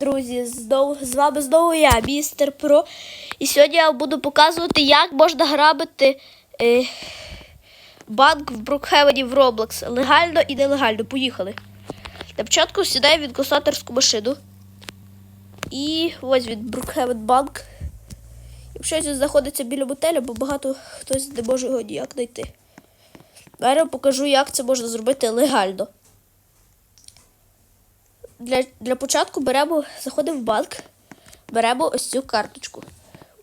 Друзі, з вами знову я, містер Про. І сьогодні я буду показувати, як можна грабити е, банк в Брукхевені в Roblox. Легально і нелегально. Поїхали. Для початку сідаємо в інкасаторську машину. І ось він Брукхевен банк. Якщо він знаходиться біля мотелю, бо багато хтось не може його ніяк знайти. Зараз покажу, як це можна зробити легально. Для, для початку беремо, заходимо в банк, беремо ось цю карточку.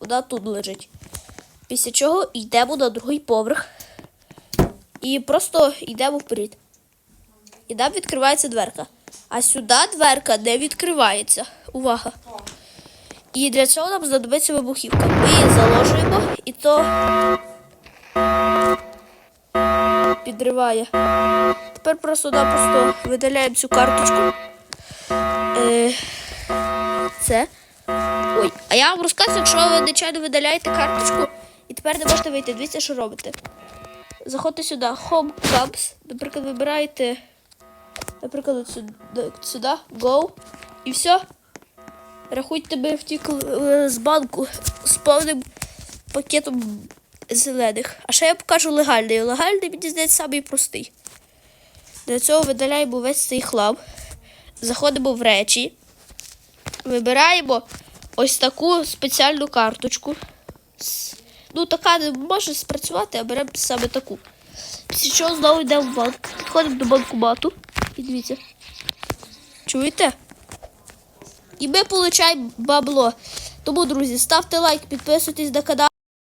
Вона тут лежить. Після чого йдемо на другий поверх і просто йдемо вперед. І там відкривається дверка. А сюди дверка не відкривається. Увага! І для цього нам знадобиться вибухівка. Ми її заложуємо і то підриває. Тепер просто-напросто видаляємо цю карточку. Це. Ой, а я вам розказую, якщо ви нечайно видаляєте карточку і тепер не можете вийти. Дивіться, що робите. Заходьте сюди, Home Cubs, наприклад, вибираєте, наприклад, сюди, сюди Go, і все. Рахуйте, ми втікли з банку з повним пакетом зелених. А ще я покажу легальний. Легальний, мені здається, самий простий. Для цього видаляємо весь цей хлам. Заходимо в речі, вибираємо ось таку спеціальну карточку. Ну, така не може спрацювати, а беремо саме таку. Після чого знову йдемо в банк. Підходимо до банкомату. І дивіться. Чуєте? І ми отримуємо бабло. Тому, друзі, ставте лайк, підписуйтесь на канал.